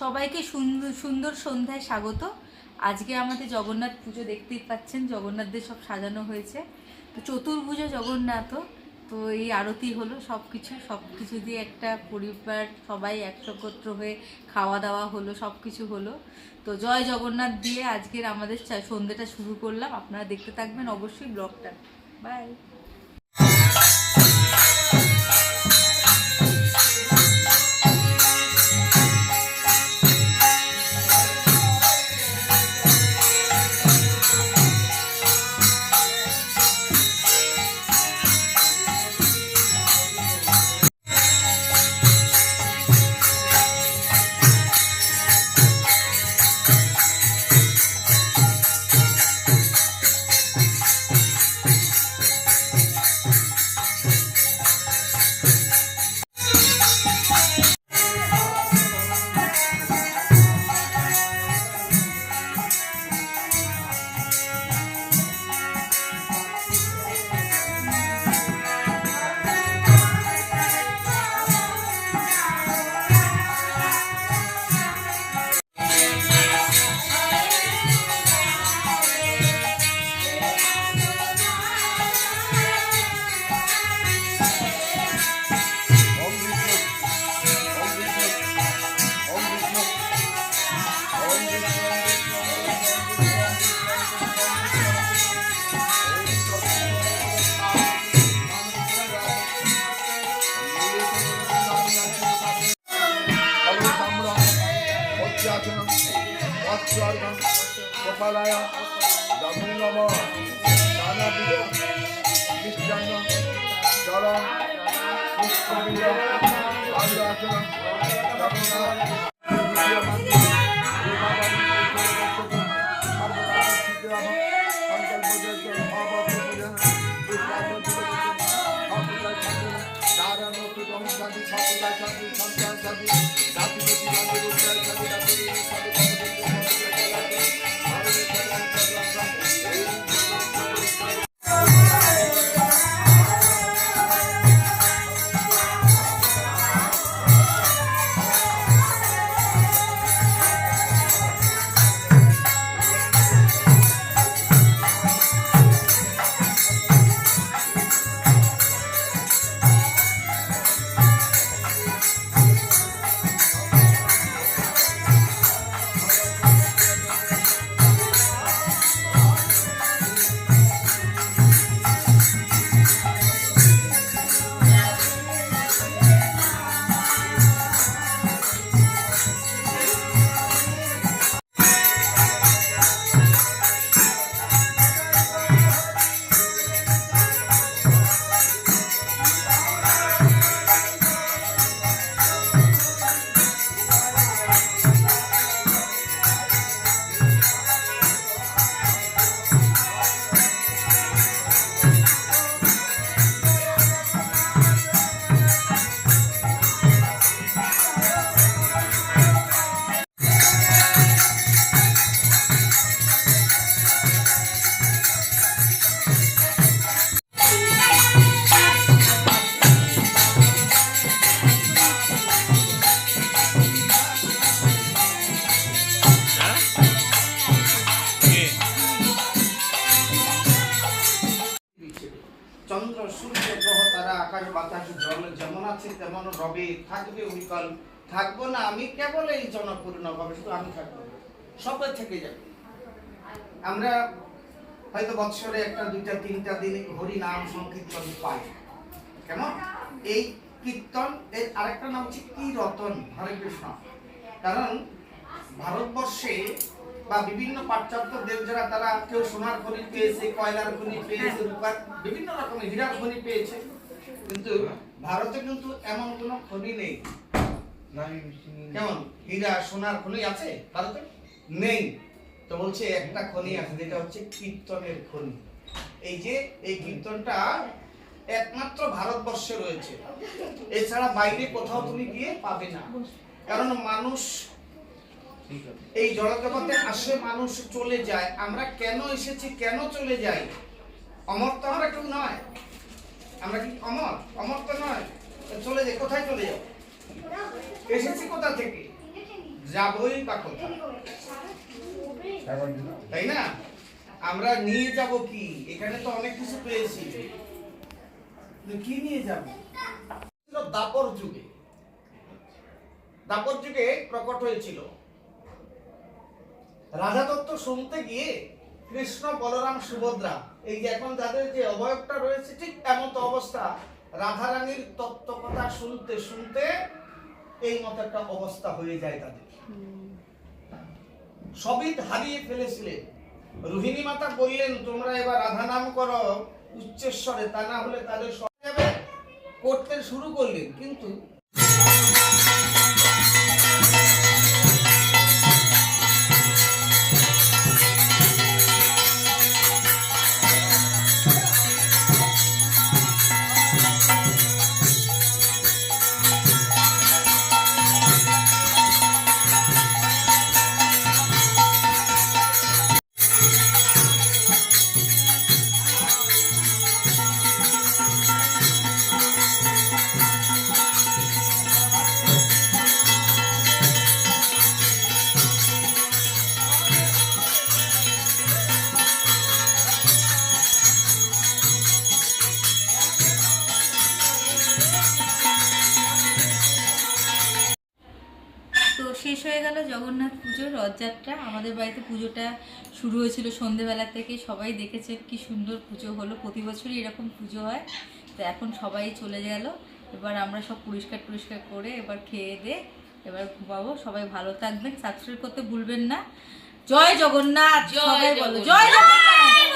সবাইকে সুন্দর সুন্দর সন্ধ্যায় স্বাগত। আজকে আমাদের জগন্নাথ পুজো দেখতেই পাচ্ছেন, জগন্নাথদের সব সাজানো হয়েছে। তো চতুর্ভুজ জগন্নাথ, তো এই আরতি হলো সব কিছু সব কিছু দিয়ে একটা পরিবার, সবাই একত্র হয়ে খাওয়া দাওয়া হলো সব কিছু হলো। তো জয় জগন্নাথ দিয়ে আজকের আমাদের সন্ধ্যেটা শুরু করলাম। আপনারা দেখতে থাকবেন অবশ্যই ব্লগটা। বাই। কপালায় দমনম নানাবিধ মিষ্টান্ন জলম পুষ্পবিদ আগ্রাসন চন্দ্র, সূর্য, গ্রহ, তারা আকাশ, বাতাস, জল, যেমন আছে তেমন রবে থাকবে অবিকল থাকব না, আমি কেবল এই জনপূর্ণ ভাবে, শুধু আমি থাকব সবাই থেকে যাবে। আমরা হয়তো বৎসরে একটা, দুইটা, তিনটা দিন হরি নাম সংকীর্তন পাই। কেমন? এই কীর্তন, এর আরেকটা নাম হচ্ছে কীরতন, হরে কৃষ্ণ। কারণ ভারতবর্ষে বা বিভিন্ন পাশ্চাত্য দেশ যারা তারা কেউ সোনার খনি পেয়েছে কয়লার খনি পেয়েছে রূপার বিভিন্ন রকমের হীরার খনি পেয়েছে। কিন্তু ভারতে কিন্তু এমন কোনো খনি নেই। কেমন? হীরা সোনার খনি আছে ভারতে? নেই। তো বলছে একটা খনি আছে যেটা হচ্ছে কীর্তনের খনি। এই যে এই কীর্তনটা একমাত্র ভারতবর্ষে রয়েছে। এছাড়া বাইরে কোথাও তুমি গিয়ে পাবে না। কারণ মানুষ এই জড়জগতে আসে মানুষ চলে যায়। আমরা কেন এসেছি, কেন চলে যাই? অমর তো আমরা কেউ নয়। আমরা কি অমর? অমর তো নয়। চলে যাই, কোথায় চলে যাও এসেছি কোথা থেকে? যাবই বা কোথায়? তাই না? আমরা নিয়ে যাব কি? এখানে তো অনেক কিছু পেয়েছি। কি নিয়ে যাব? দাপর যুগে। দাপর যুগে প্রকট হয়েছিল। রাধা তত্ত্ব শুনতে গিয়ে কৃষ্ণ বলরাম সুভদ্রা এই যে এখন যাদের যে অবয়বটা রয়েছে ঠিক এমন তো অবস্থা। রাধারানীর তত্ত্ব কথা শুনতে শুনতে এই মতো একটা অবস্থা হয়ে যায় তাদের। সবই হারিয়ে ফেলেছিলেন। রোহিণী মাতা বললেন তোমরা এবার রাধা নাম করো উচ্চেশ্বরে তা না হলে তাদের সব করতে শুরু করলেন কিন্তু শেষ হয়ে গেল জগন্নাথ পুজো রথযাত্রা। আমাদের বাড়িতে পুজোটা শুরু হয়েছিল সন্ধেবেলা থেকে। সবাই দেখেছে কি সুন্দর পুজো হলো। প্রতি বছরই এরকম পুজো হয়। তো এখন সবাই চলে গেল। এবার আমরা সব পরিষ্কার টরিষ্কার করে এবার খেয়ে দে এবার ঘুমাবো। সবাই ভালো থাকবেন। সাবস্ক্রাইব করতে ভুলবেন না। জয় জগন্নাথ! জয় সবাই বলো। জয় জগন্নাথ!